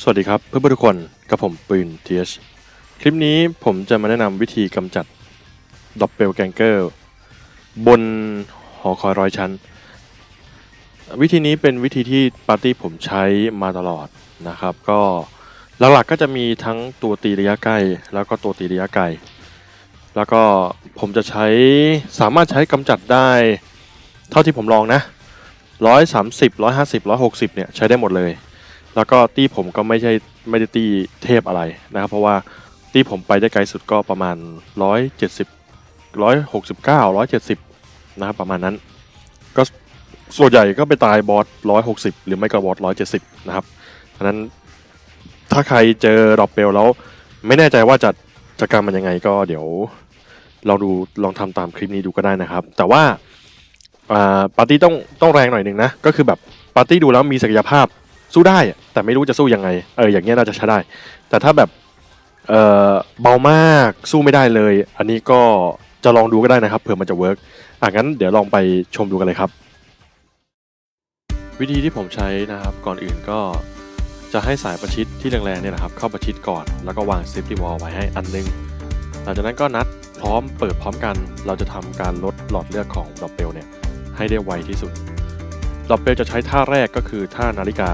สวัสดีครับเพื่อนๆทุกคนกับผมปืน TH คลิปนี้ผมจะมาแนะนำวิธีกำจัดดอปเปลแกงเกอร์บนหอคอยร้อยชั้น วิธีนี้เป็นวิธีที่ปาร์ตี้ผมใช้มาตลอดนะครับ ก็หลักๆก็จะมีทั้งตัวตีระยะใกล้ แล้วก็ตัวตีระยะไกล แล้วก็ผมจะใช้สามารถใช้กำจัดได้ เท่าที่ผมลองนะร้อยสามสิบร้อยห้าสิบร้อยหกสิบเนี่ยใช้ได้หมดเลย แล้วก็ตีผมก็ไม่ใช่ไม่ได้ตีเทพอะไรนะครับ เพราะว่าตีผมไปได้ไกลสุดก็ประมาณ 170 169 170 นะครับประมาณนั้น ก็ส่วนใหญ่ก็ไปตายบอส 160 หรือไม่ก็บอส 170 นะครับเพราะฉะนั้นถ้าใครเจอดอปเปลแล้ว ไม่แน่ใจว่าจะจะการมันยังไงก็เดี๋ยวลองดูลองทำตามคลิปนี้ดูก็ได้นะครับ แต่ว่าปาร์ตี้ต้องต้องแรงหน่อยหนึ่งนะ ก็คือแบบปาร์ตี้ดูแล้วมีศักยภาพ สู้ได้ แต่ไม่รู้จะสู้ยังไงเอออย่างเงี้ยน่าจะใช้ได้ แต่ถ้าแบบเออเบามากสู้ไม่ได้เลย อันนี้ก็จะลองดูก็ได้นะครับเผื่อมันจะเวิร์กอะงั้นเดี๋ยวลองไปชมดูกันเลยครับ วิธีที่ผมใช้นะครับก่อนอื่นก็จะให้สายประชิดที่แรงๆเนี่ยนะครับเข้าประชิดก่อนแล้วก็วางเซฟตี้วอลไว้ให้อันนึง หลังจากนั้นก็นัดพร้อมเปิดพร้อมกัน เราจะทำการลดหลอดเลือดของดอปเปลเนี่ยให้ได้ไวที่สุดดอปเปลจะใช้ท่าแรกก็คือท่านาฬิกา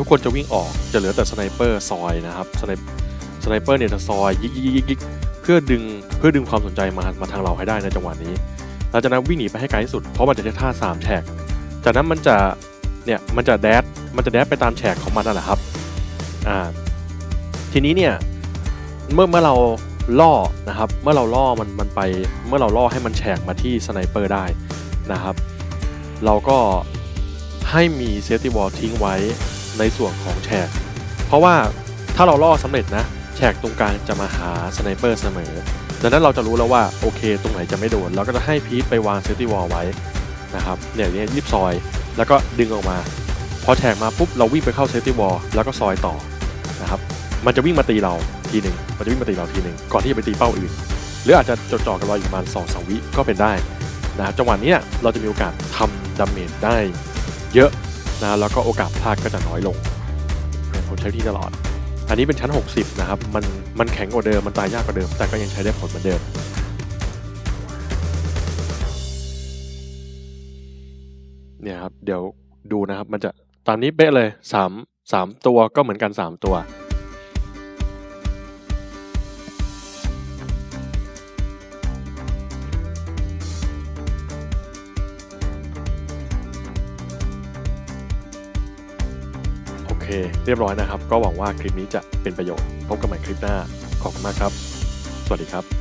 ทุกคนจะวิ่งออกจะเหลือแต่สไนเปอร์ซอยนะครับสไนสไนเปอร์เนี่ยจะซอยยิกยิกยิกยิกเพื่อดึงเพื่อดึงความสนใจมามาทางเราให้ได้ในจังหวะนี้หลังจากนั้นวิ่งหนีไปให้ไกลที่สุดเพราะมันจะใช้ท่าสามแฉกจากนั้นมันจะเนี่ยมันจะแดดมันจะแดดไปตามแฉกของมันนั่นแหละครับอ่าทีนี้เนี่ยเมื่อเมื่อเราล่อนะครับ เมื่อเราล่อมันมันไปเมื่อเราล่อให้มันแฉกมาที่สไนเปอร์ได้นะครับ เราก็ให้มีเซฟตี้วอลทิ้งไว้ ในส่วนของแฉกเพราะว่าถ้าเราล่อสำเร็จนะแฉกตรงกลางจะมาหาสไนเปอร์เสมอดังนั้นเราจะรู้แล้วว่าโอเค ตรงไหนจะไม่โดนเราก็จะให้พีทไปวางเซฟตี้วอลไว้นะครับเนี่ยเนี่ยยิบซอย แล้วก็ดึงออกมา พอแฉกมาปุ๊บเราวิ่งไปเข้าเซฟตี้วอลแล้วก็ซอยต่อนะครับมันจะวิ่งมาตีเราทีหนึ่งมันจะวิ่งมาตีเราทีหนึ่งก่อนที่จะไปตีเป้าอื่น หรืออาจจะจดจ่อกันรออยู่ประมาณสองสามวิก็เป็นได้นะครับจังหวะนี้เราจะมีโอกาสทำดาเมจได้เยอะ นะแล้วก็โอกาสพลาดก็จะน้อยลงผมใช้ที่ตลอด อันนี้เป็นชั้น 60 นะครับ มันมันแข็งกว่าเดิม มันตายยากกว่าเดิม แต่ก็ยังใช้ได้ผลเหมือนเดิมเนี่ยครับเดี๋ยวดูนะครับมันจะตามนี้เป๊ะเลยสามสามตัวก็เหมือนกันสามตัว เค เรียบร้อยนะครับ ก็หวังว่าคลิปนี้จะเป็นประโยชน์ พบกันใหม่คลิปหน้า ขอบคุณมากครับ สวัสดีครับ